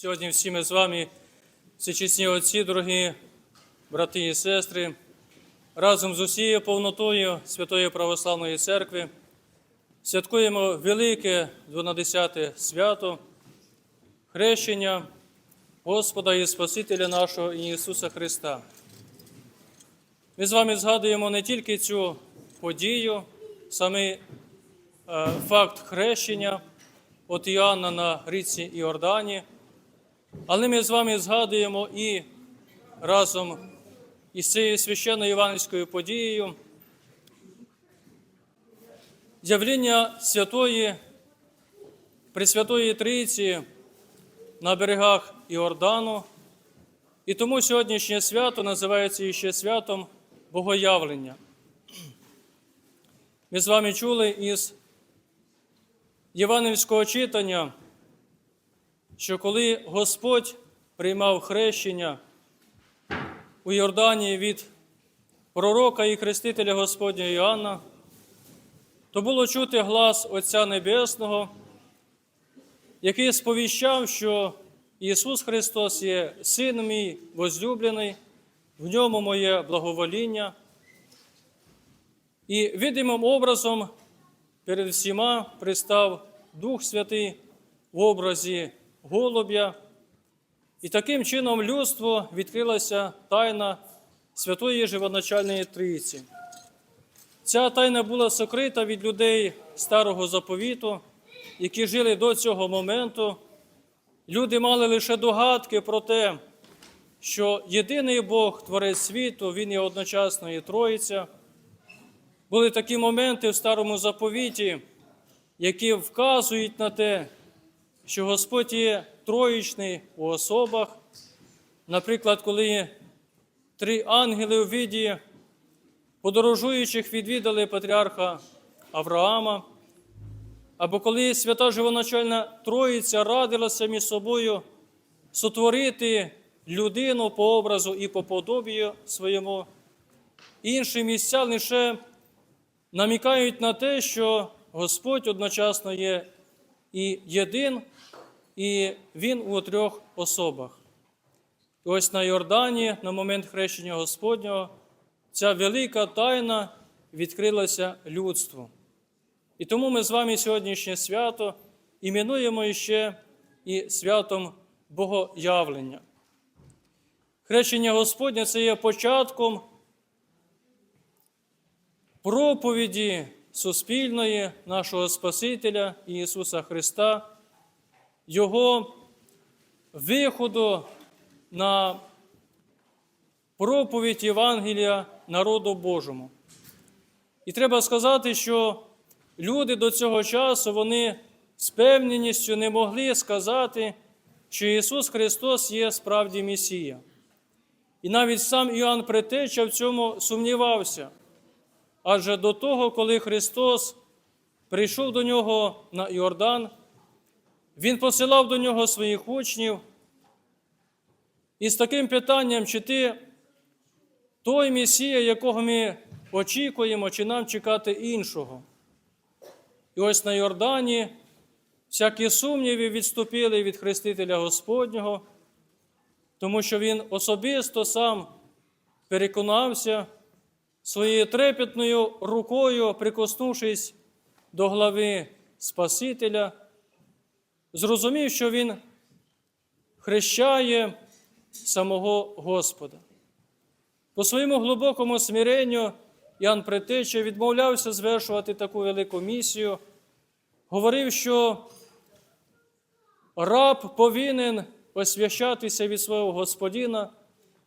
Сьогодні всі ми з вами, всечесні отці, дорогі брати і сестри, разом з усією повнотою Святої Православної Церкви святкуємо велике 12 свято хрещення Господа і Спасителя нашого Ісуса Христа. Ми з вами згадуємо не тільки цю подію, саме факт хрещення от Іоанна на річці Іордані, але ми з вами згадуємо і разом із цією священною іванівською подією з'явлення святої Пресвятої Трійці на берегах Іордану. І тому сьогоднішнє свято називається іще святом Богоявлення. Ми з вами чули із Євангельського читання, що коли Господь приймав хрещення у Йордані від пророка і хрестителя Господня Іоанна, то було чути глас Отця Небесного, який сповіщав, що Ісус Христос є Син мій возлюблений, в ньому моє благовоління. І видимим образом перед всіма пристав Дух Святий в образі голубя, і таким чином людство відкрилася тайна Святої Живоначальної Трійці. Ця тайна була сокрита від людей старого заповіту, які жили до цього моменту. Люди мали лише догадки про те, що єдиний Бог, Творець світу, Він є одночасно і Троїця. Були такі моменти в старому заповіті, які вказують на те, що Господь є троїчний у особах. Наприклад, коли три ангели у віді подорожуючих відвідали патріарха Авраама, або коли свята живоначальна Троїця радилася між собою сотворити людину по образу і по подобію своєму, інші місця лише намікають на те, що Господь одночасно є і єдин, і Він у трьох особах. І ось на Йордані, на момент хрещення Господнього, ця велика тайна відкрилася людству. І тому ми з вами сьогоднішнє свято іменуємо ще і святом Богоявлення. Хрещення Господнє це є початком проповіді суспільної нашого Спасителя Ісуса Христа, Його виходу на проповідь Євангелія народу Божому. І треба сказати, що люди до цього часу вони з певненістю не могли сказати, що Ісус Христос є справді Месія. І навіть сам Іоанн Претеча в цьому сумнівався. Адже до того, коли Христос прийшов до нього на Іордан, Він посилав до нього своїх учнів із таким питанням, чи ти той Месія, якого ми очікуємо, чи нам чекати іншого. І ось на Йордані всякі сумніви відступили від Хрестителя Господнього, тому що Він особисто сам переконався своєю трепетною рукою, прикоснувшись до глави Спасителя, зрозумів, що Він хрещає самого Господа. По своєму глибокому смиренню Ян Претеча відмовлявся звершувати таку велику місію, говорив, що раб повинен освящатися від свого Господина.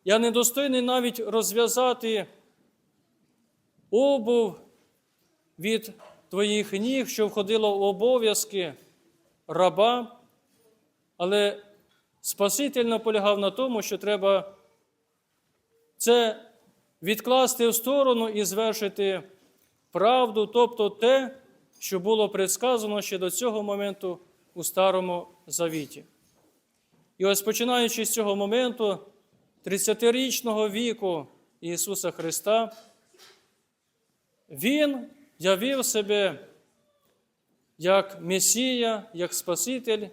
Я недостойний навіть розв'язати обув від твоїх ніг, що входило в обов'язки раба, але Спаситель наполягав на тому, що треба це відкласти в сторону і звершити правду, тобто те, що було предсказано ще до цього моменту у Старому Завіті. І ось починаючи з цього моменту, 30-річного віку Ісуса Христа, Він явив себе як Месія, як Спаситель,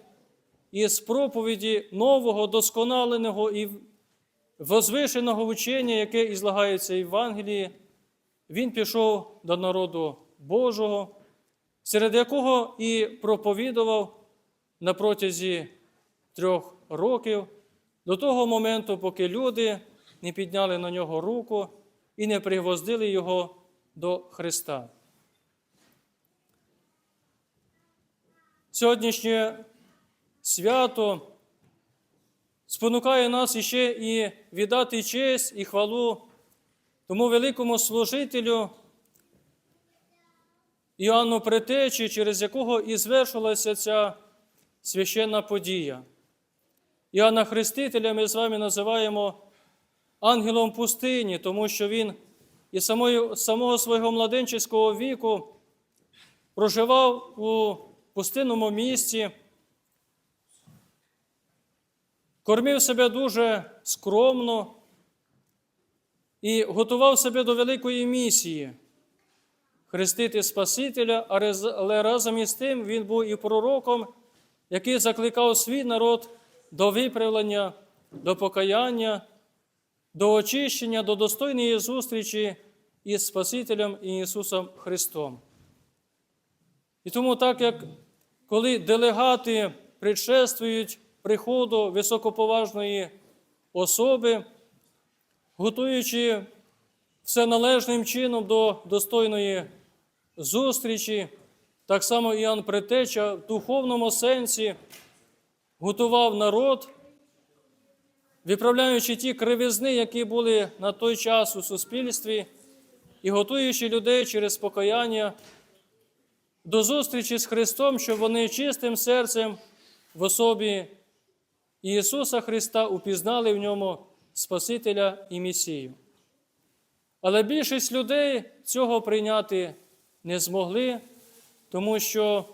із проповіді нового, досконаленого і возвишеного учення, яке ізлагається в Євангелії, він пішов до народу Божого, серед якого і проповідував на протязі трьох років до того моменту, поки люди не підняли на нього руку і не пригвоздили його до Христа. Сьогоднішнє свято спонукає нас іще і віддати честь і хвалу тому великому служителю Іоанну Претечі, через якого і звершилася ця священна подія. Іоанна Хрестителя ми з вами називаємо ангелом пустині, тому що він самої, самого свого младенчиського віку проживав у пустинному місті, кормив себе дуже скромно і готував себе до великої місії хрестити Спасителя, але разом із тим він був і пророком, який закликав свій народ до виправлення, до покаяння, до очищення, до достойної зустрічі із Спасителем Ісусом Христом. І тому, так як коли делегати предшествують приходу високоповажної особи, готуючи все належним чином до достойної зустрічі, так само Іоанн Претеча в духовному сенсі готував народ, виправляючи ті кривизни, які були на той час у суспільстві, і готуючи людей через покаяння до зустрічі з Христом, щоб вони чистим серцем в особі Ісуса Христа упізнали в ньому Спасителя і Месію. Але більшість людей цього прийняти не змогли, тому що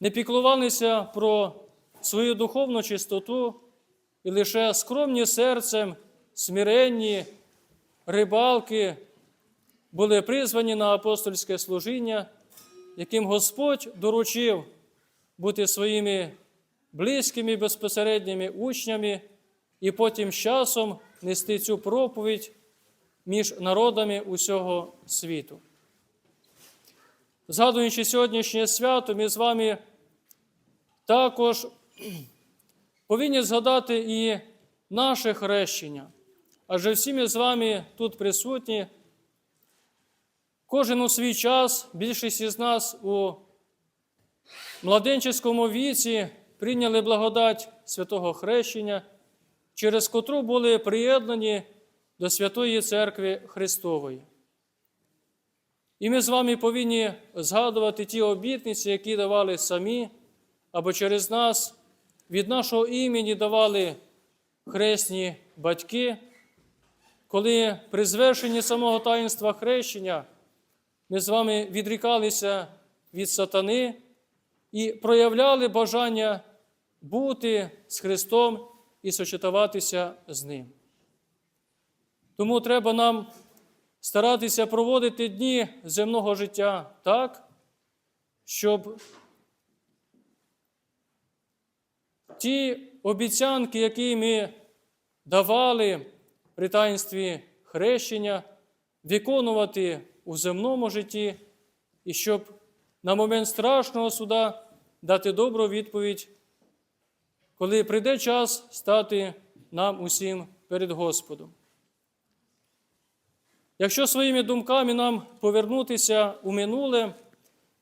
не піклувалися про свою духовну чистоту і лише скромні серцем, смиренні рибалки були призвані на апостольське служіння, яким Господь доручив бути своїми близькими безпосередніми учнями і потім часом нести цю проповідь між народами усього світу. Згадуючи сьогоднішнє свято, ми з вами також повинні згадати і наше хрещення. Адже всі ми з вами тут присутні. Кожен у свій час, більшість із нас у младенческому віці прийняли благодать святого хрещення, через котру були приєднані до Святої Церкви Христової. І ми з вами повинні згадувати ті обітниці, які давали самі, або через нас від нашого імені давали хресні батьки, коли при звершенні самого таїнства хрещення ми з вами відрікалися від сатани і проявляли бажання бути з Христом і сочетуватися з Ним. Тому треба нам старатися проводити дні земного життя так, щоб ті обіцянки, які ми давали при таїнстві хрещення, виконувати у земному житті, і щоб на момент страшного суда дати добру відповідь, коли прийде час стати нам усім перед Господом. Якщо своїми думками нам повернутися у минуле,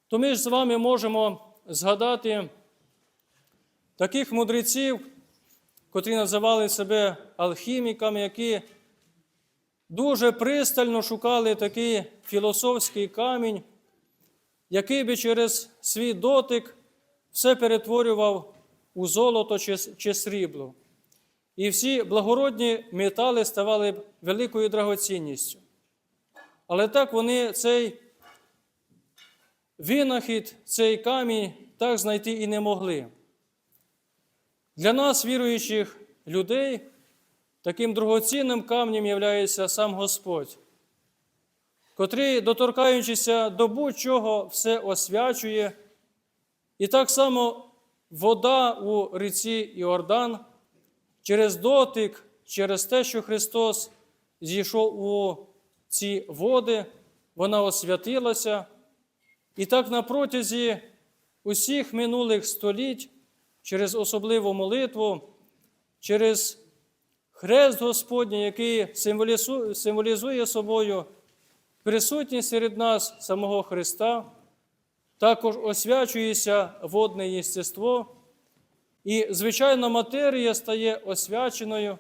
то ми ж з вами можемо згадати таких мудреців, котрі називали себе алхіміками, які дуже пристально шукали такий філософський камінь, який би через свій дотик все перетворював у золото чи срібло. І всі благородні метали ставали б великою драгоцінністю. Але так вони цей винахід, цей камінь так знайти і не могли. Для нас, віруючих людей, таким дорогоцінним камнем є сам Господь, котрий, доторкаючися до будь-чого, все освячує і так само вода у ріці Іордан, через дотик, через те, що Христос зійшов у ці води, вона освятилася. І так на протязі усіх минулих століть, через особливу молитву, через хрест Господній, який символізує собою присутність серед нас самого Христа, також освячується водне єстество, і звичайна матерія стає освяченою.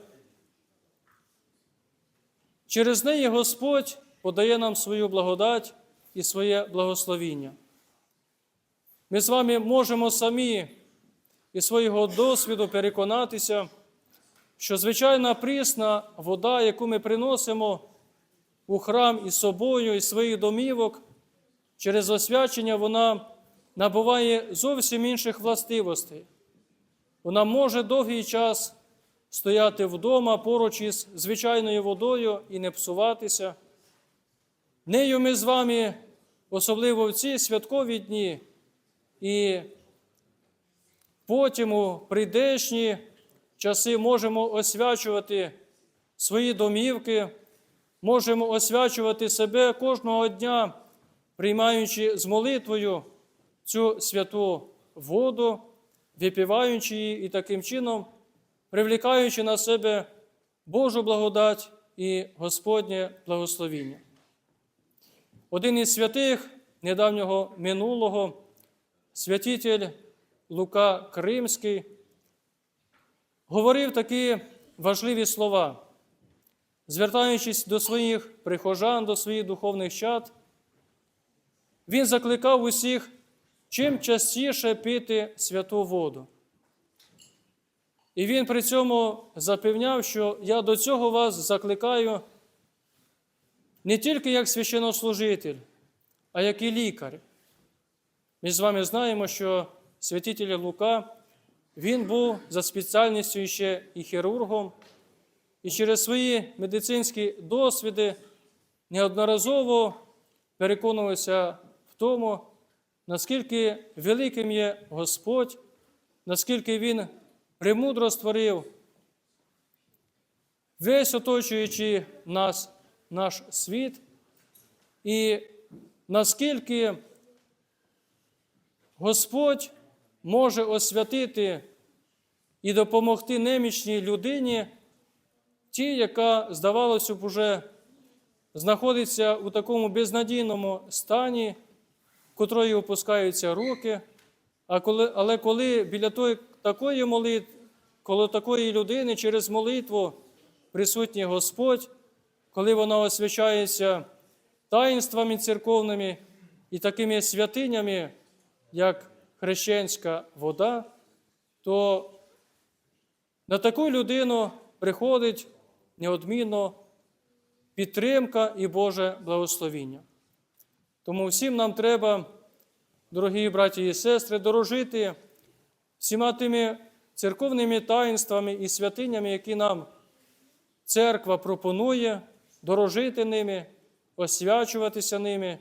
Через неї Господь подає нам свою благодать і своє благословіння. Ми з вами можемо самі із свого досвіду переконатися, що звичайна прісна вода, яку ми приносимо у храм із собою, із своїх домівок, через освячення вона набуває зовсім інших властивостей. Вона може довгий час стояти вдома поруч із звичайною водою і не псуватися. Нею ми з вами, особливо в ці святкові дні, і потім у прийдешні часи можемо освячувати свої домівки, можемо освячувати себе кожного дня, приймаючи з молитвою цю святу воду, випиваючи її і таким чином привлікаючи на себе Божу благодать і Господнє благословіння. Один із святих недавнього минулого, святитель Лука Кримський, говорив такі важливі слова, звертаючись до своїх прихожан, до своїх духовних чад, він закликав усіх чим частіше пити святу воду. І він при цьому запевняв, що я до цього вас закликаю не тільки як священнослужитель, а як і лікар. Ми з вами знаємо, що святитель Лука, він був за спеціальністю ще і хірургом, і через свої медицинські досвіди неодноразово переконувався в тому, наскільки великим є Господь, наскільки Він премудро створив весь оточуючи нас, наш світ, і наскільки Господь може освятити і допомогти немічній людині, тій, яка, здавалося б, уже знаходиться у такому безнадійному стані, котрої опускаються руки, а коли, але коли біля тої, такої молитви, коли такої людини через молитву присутній Господь, коли вона освячається таїнствами церковними і такими святинями, як хрещенська вода, то на таку людину приходить неодмінно підтримка і Боже благословіння. Тому всім нам треба, дорогі браті і сестри, дорожити всіма тими церковними таїнствами і святинями, які нам церква пропонує, дорожити ними, освячуватися ними,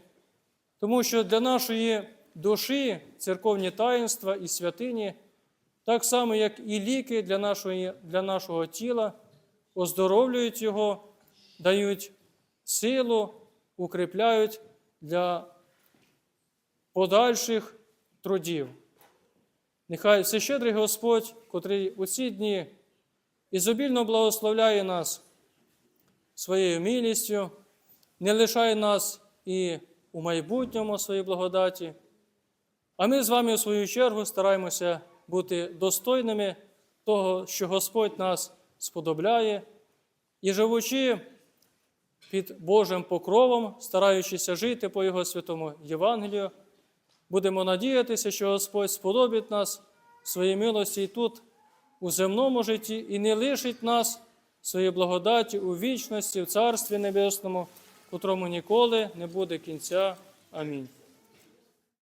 тому що для нашої душі церковні таїнства і святині, так само, як і ліки для, нашої, для нашого тіла, оздоровлюють його, дають силу, укріпляють для подальших трудів. Нехай всещедрий Господь, котрий у ці дні ізобільно благословляє нас своєю милістю, не лишає нас і у майбутньому своїй благодаті. А ми з вами, у свою чергу, стараємося бути достойними того, що Господь нас сподобляє, і живучи під Божим покровом, стараючися жити по Його святому Євангелію, будемо надіятися, що Господь сподобить нас своїй милості і тут, у земному житті, і не лишить нас своєї благодаті у вічності, в Царстві Небесному, котрому ніколи не буде кінця. Амінь.